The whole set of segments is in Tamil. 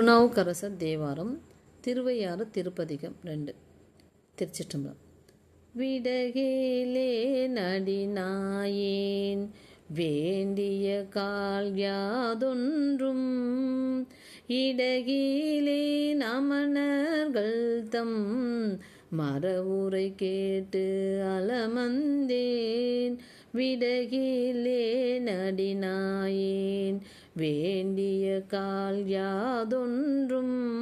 திருநாவுக்கரசர் தேவாரம் திருவையாறு திருப்பதிகம் ரெண்டு. திருச்சிற்றம்பலம். விடகேலே நடினாயேன் வேண்டிய கால் யாதொன்றும். இடகிலே நமனர்கள் தம் மரவுரை கேட்டு அலமந்தேன் விடகிலே நடினாயேன். வேண்டிய கால் யாதொன்றும்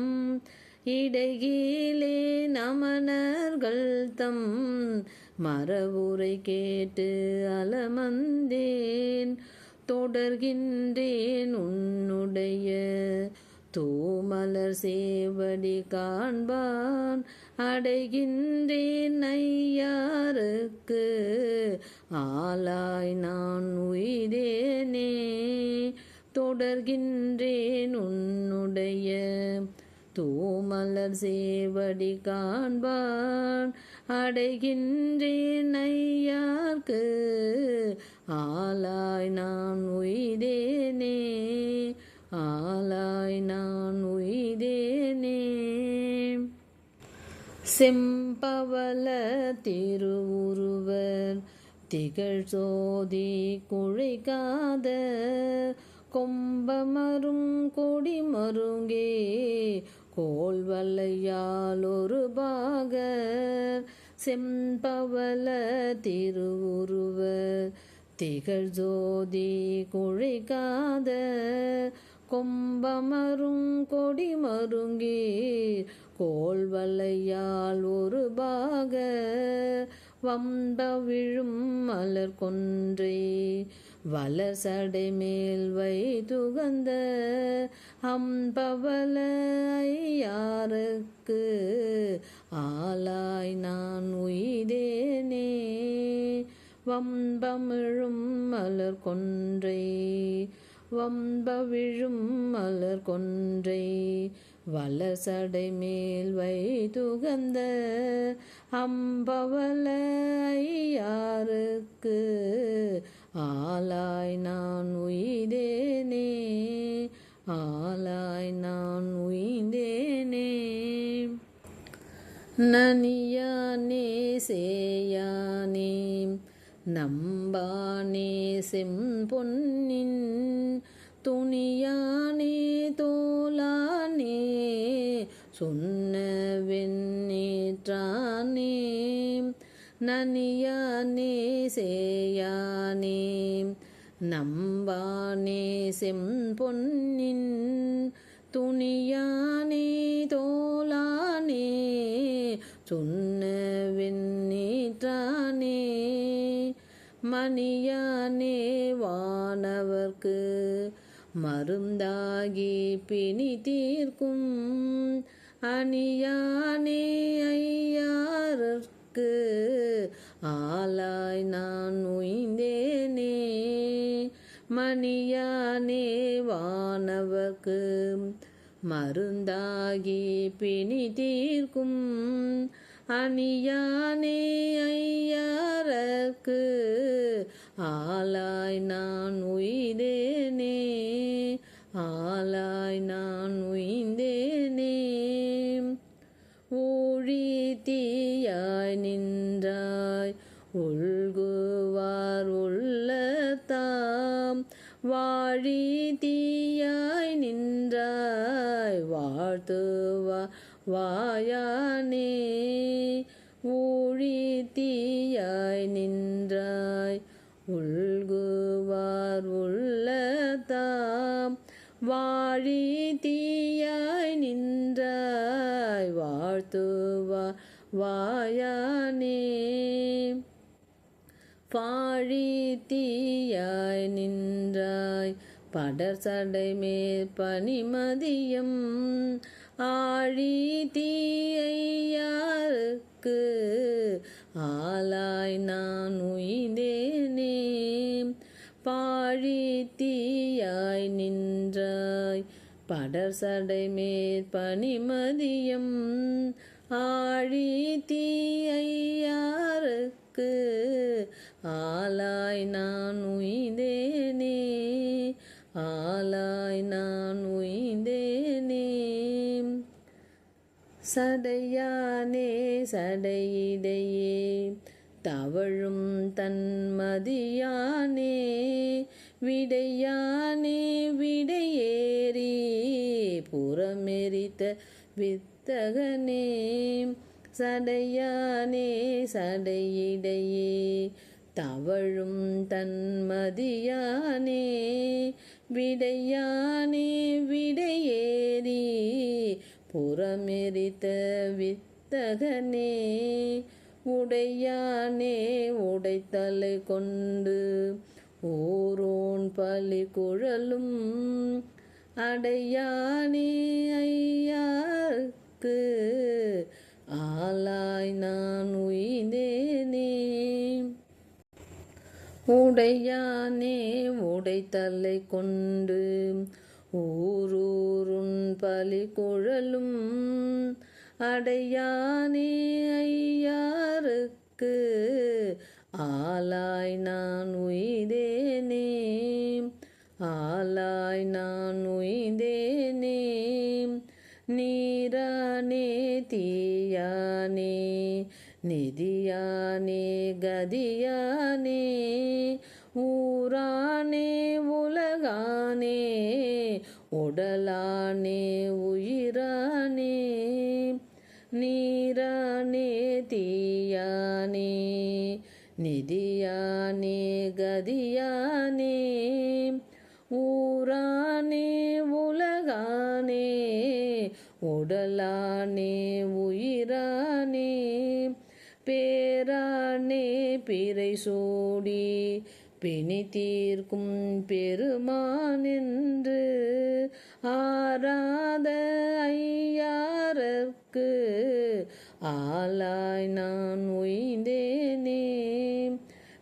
இடகிலே நமனர்கள் தம் மரபுரை கேட்டு அலமந்தேன். தொடர்கின்றேன் உன்னுடைய தூமலர் சேவடி காண்பான். அடைகின்றேன் ஐயாருக்கு. ஆளாய் நான் உயிரேனே. தொடர்கின்றேன் உன்னுடைய தூமலர் சேவடி காண்பான். அடைகின்றேன் ஐயார்க்கு. ஆளாய் நான் உயிரேனே. ஆலாய் நான் உய்தேனே. செம்பவல திருவுருவர் திகழ் சோதி குழைக்காத கொம்பமரும் கொடி மருங்கே கோல்வல்லையால் ஒரு பாகர். செம்பவல திருவுருவர் திகழ் ஜோதி குழைக்காத கொம்பமரும் கொடி மருங்கீர். கோல்வலையால் ஒரு பாக வம்ப விழும் மலர் கொன்றை. வலசடை மேல் வைதுகந்த அம்பவல ஐயாருக்கு ஆளாய் நான் உயிரேனே வம்பமிழும் மலர் கொன்றை. வம்ப விழும் மலர் கொன்றை வளர் சடை மேல் வைதுகந்த அம்பவல ஐயாருக்கு. ஆளாய் நான் உயிதேனே ஆலாய் நான் உயிந்தேனே. நனியானே சேயானே நம்பானே செம்பொன்னின் துணியானே தோலானே சொன்ன வெண்ணேற்றானே நனியானே சேயானே. நம்பானே செம்பொன்னின் துணியானே தோலானே சொன்ன மணியானே வானவர்க்கு மருந்தாகி பிணி தீர்க்கும் அணியானே ஐயாரர்க்கு ஆலாய் நான் உய்ந்தேனே. மணியானே வானவர்க்கு மருந்தாகி பிணி தீர்க்கும் அணியானே ஐயாரக்கு ஆலாய் நான் உய்தேனே ஆலாய் நான் உய்ந்தேனே. ஊழி தீயாய் நின்றாய் உள்குவார் உள்ளத்தாம். வாழி தீயாய் நின்றாய் வாழ்த்துவார் வாயானே ஊழி தீயாய் நின்றாய். உள்குவார் உள்ளதாம் வாழி தீயாய் நின்றாய். வாழ்த்துவா வாயானே பாழி தீயாய் நின்றாய். படர் சடை மேல் பனிமதியம் ஆழி தீயையாருக்கு ஆளாய் நான் உய்தேனே பாழி தீயாய் நின்றாய் படர் சடை மேல் பனிமதியம். ஆழி தீயையாருக்கு ஆளாய் நான் உய்தேனே ஆளாய் நான் உய்தேனே சடையானே சடையிடையே. தவழும் தன்மதியானே விடையானே விடையேறி. புறமெரித்த வித்தகனே சடையானே சடையிடையே. தவழும் தன்மதியானே விடையானே விடையேறி. புறமெரித்த வித்தகனே உடையானே உடைத்தலை கொண்டு ஓரோன் பலி குழலும் அடையானே ஐயாக்கு ஆளாய் நான் உய்ந்தேனே. உடையானே உடைத்தலை கொண்டு ஊரூருண் பலி குழலும் அடையானே ஐயாருக்கு ஆலாய் நான் உய்தேனே. ஆலாய் நான் உய்தேனே. நீரானே தீயானே. நிதியானே கதியானே. ஊரானே உலகானே. உடலானே உயிரானே நீரானே தீயானே நிதியானே கதியானே ஊரானே உலகானே உடலானே உயிரானே பேரானே பிறை சூடி பிணி தீர்க்கும் பெருமான் என்று ஆராத ஐயாரர்க்கு ஆளாய் நான் உய்ந்தேனே.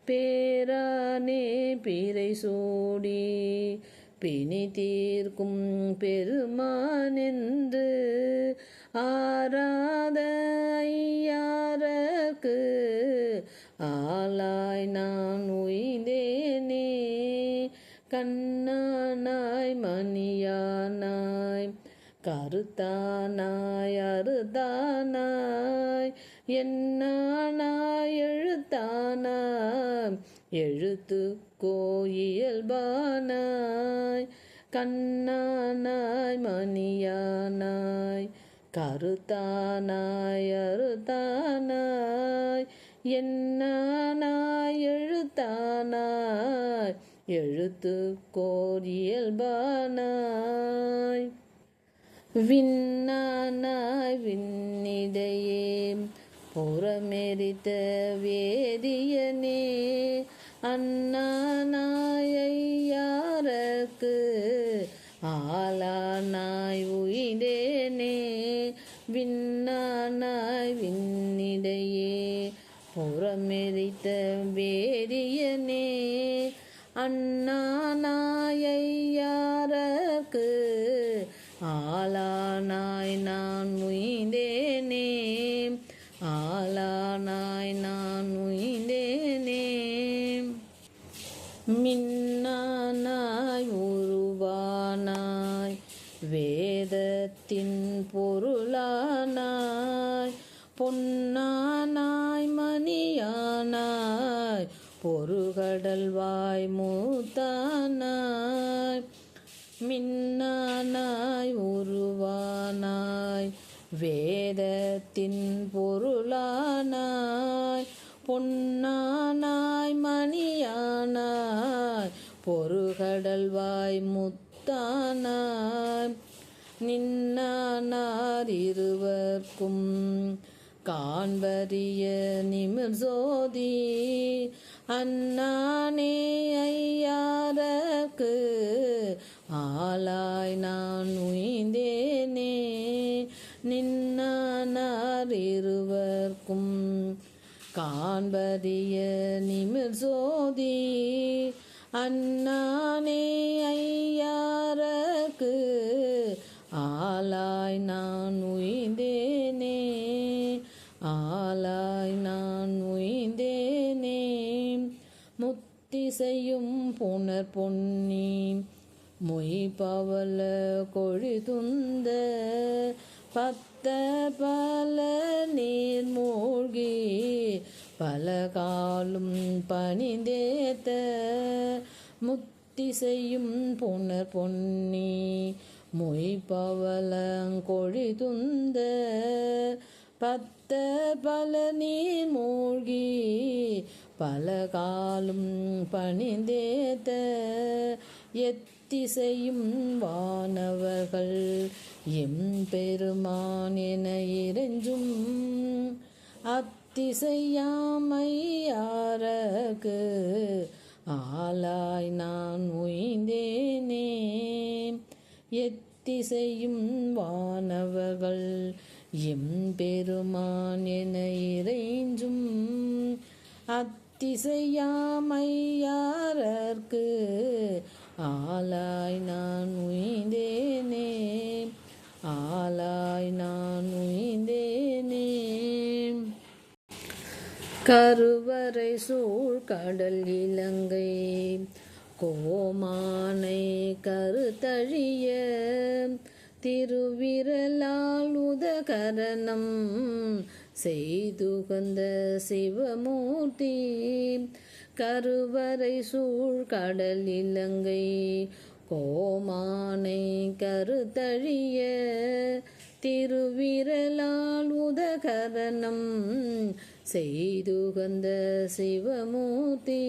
பேரானே பிறை சூடி பிணி தீர்க்கும் பெருமான் என்று ஆராத ஐயாரர்க்கு ஆளாய் நான் உய்தேனே. கண்ணானாய் மணியானாய் கருத்தானாய் அருதானாய் என்னானாய் எழுத்தானாய் எழுத்து கோயியல்பானாய் கண்ணானாய் மணியானாய் கருத்தானாய் அருதானாய் என்னானாய் எழுத்தானாய் எழுத்து கோரியல்பானாய் விண்ணானாய் விண்ணிடையே புறமெரித்த வேதியனே அண்ணானாயை ஆளானாய் நான் உயிந்தேனே மின்னானாய் உருவானாய் வேதத்தின் பொருளானாய் பொன்னானாய் மணியானாய் பொருகடல்வாய் மூத்தானாய் மின்னானாய் உருவானாய் வேதத்தின் பொருளானாய் பொன்னானாய் மணியானாய் பொறுகடல்வாய் முத்தானாய். நின்னானார் இருவர்க்கும் காண்பரிய நிமிர் சோதி அண்ணானே ஐயாரக்கு ஆளாய் நான் உய்ந்தேனே நின்னானார் இருவர்க்கும் காண்பரிய நிமிர் சோதி அண்ணானே ஐயாரக்கு ஆலாய் நான் உய்ந்தேனே ஆலாய் நான் உய்ந்தேனே. முத்திசையும் புனர் பொன்னி மொய்பவள கொழிதுந்த பத்த பல நீர் மூழ்கி பல காலும் பணிந்தேத்த. முத்தி செய்யும் புனர் பொன்னி மொய் பவலங்கொழி துந்த. பத்த பல நீர் மூழ்கி பல காலும் பணிந்தேத்த. எத்திசையும் வானவர்கள் எம் பெருமான் இறைஞ்சும் அத்திசையாமையாரக்கு ஆளாய் நான் உய்ந்தேனே. எத்திசையும் வானவர்கள் எம் பெருமான் என இறைஞ்சும் அத்திசையாமையாரற்கு கருவறை சூழ் கடல் இலங்கை கோமானை கருத்தழிய திருவிரலால் உதகரணம் செய்துகந்த சிவமூர்த்தி. கருவறை சூழ் கடல் இலங்கை கோமானை கருத்தழிய திருவிரலால் உதகரணம் செய்துகந்த சிவமூர்த்தி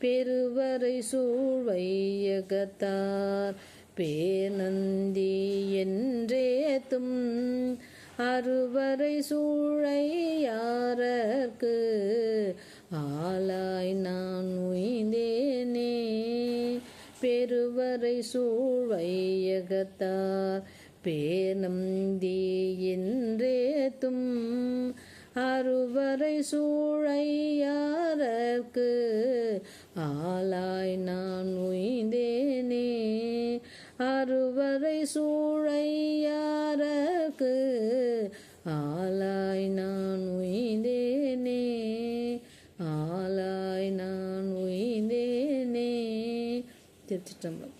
பெருவரை சூழ்வையகத்தார். பேநந்தி என்றேத்தும் அறுவரை சூழையாரர்க்கு ஆளாய் நான் உய்ந்தேனே. பெருவரை சூழ்வையகத்தார். பேநந்தி என்றேத்தும் அறுவரை சூழையாரற்கு ஆளாய் நான் உய்ந்தேனே. அறுவரை சூழையாரற்கு ஆளாய் நான் உய்ந்தேனே. ஆளாய் நான் உய்ந்தேனே. திருச்சிட்டம்பலம்